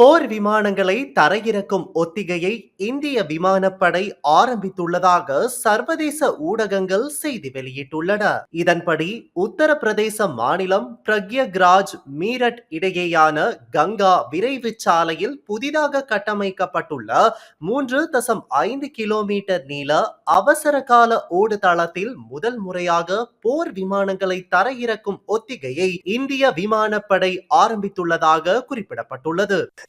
போர் விமானங்களை தரையிறக்கும் ஒத்திகையை இந்திய விமானப்படை ஆரம்பித்துள்ளதாக சர்வதேச ஊடகங்கள் செய்தி வெளியிட்டுள்ளன. இதன்படி உத்தரப்பிரதேச மாநிலம் பிரக்யக்ராஜ் மீரட் இடையேயான கங்கா விரைவு சாலையில் புதிதாக கட்டமைக்கப்பட்டுள்ள மூன்று தசம் ஐந்து கிலோமீட்டர் நீள அவசர கால ஓடுதளத்தில் முதல் முறையாக போர் விமானங்களை தரையிறக்கும் ஒத்திகையை இந்திய விமானப்படை ஆரம்பித்துள்ளதாக குறிப்பிடப்பட்டுள்ளது.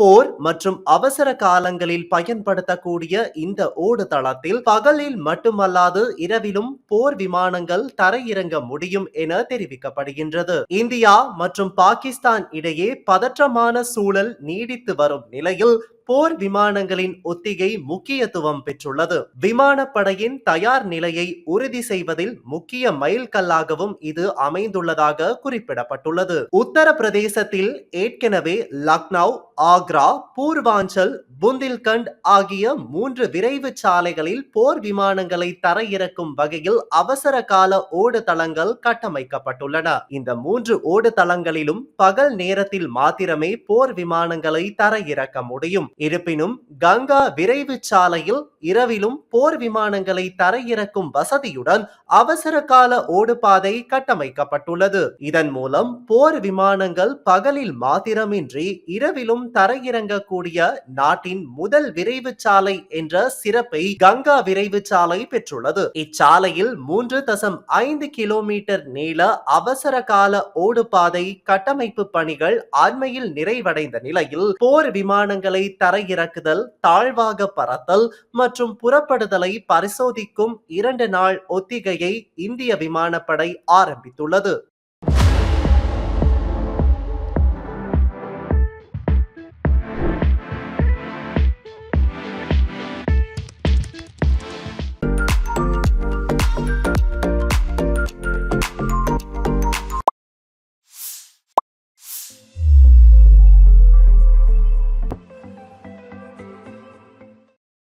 போர் மற்றும் அவசர காலங்களில் பயன்படுத்தக்கூடிய இந்த ஓடுதளத்தில் பகலில் மட்டுமல்லாது இரவிலும் போர் விமானங்கள் தரையிறங்க முடியும் என தெரிவிக்கப்படுகின்றது. இந்தியா மற்றும் பாகிஸ்தான் இடையே பதற்றமான சூழல் நீடித்து வரும் நிலையில் போர் விமானங்களின் ஒத்திகை முக்கியத்துவம் பெற்றுள்ளது. விமானப்படையின் தயார் நிலையை உறுதி செய்வதில் முக்கிய மைல்கல்லாகவும் இது அமைந்துள்ளதாக குறிப்பிடப்பட்டுள்ளது. உத்தரப்பிரதேசத்தில் ஏற்கனவே லக்னோ ஆக்ரா பூர்வாஞ்சல் புந்தில்கண்ட் ஆகிய மூன்று விரைவு சாலைகளில் போர் விமானங்களை தரையிறக்கும் வகையில் அவசர கால ஓடுதளங்கள் கட்டமைக்கப்பட்டுள்ளன. இந்த மூன்று ஓடுதளங்களிலும் பகல் நேரத்தில் மாத்திரமே போர் விமானங்களை தரையிறக்க முடியும். இருப்பினும் கங்கா விரைவு சாலையில் இரவிலும் போர் விமானங்களை தரையிறக்கும் வசதியுடன் அவசர கால ஓடுபாதை கட்டமைக்கப்பட்டுள்ளது. இதன் மூலம் போர் விமானங்கள் பகலில் மாத்திரமின்றி இரவிலும் தரையிறங்கக்கூடிய நாட்டின் முதல் விரைவு சாலை என்ற சிறப்பை கங்கா விரைவு சாலை பெற்றுள்ளது. இச்சாலையில் மூன்று தசம் ஐந்து கிலோமீட்டர் நீள அவசர கால ஓடுபாதை கட்டமைப்பு பணிகள் அண்மையில் நிறைவடைந்த நிலையில் போர் விமானங்களை தரையிறக்குதல் தாழ்வாக பறத்தல் மற்றும் புறப்படுதலை பரிசோதிக்கும் இரண்டு நாள் ஒத்திகையை இந்திய விமானப்படை ஆரம்பித்துள்ளது.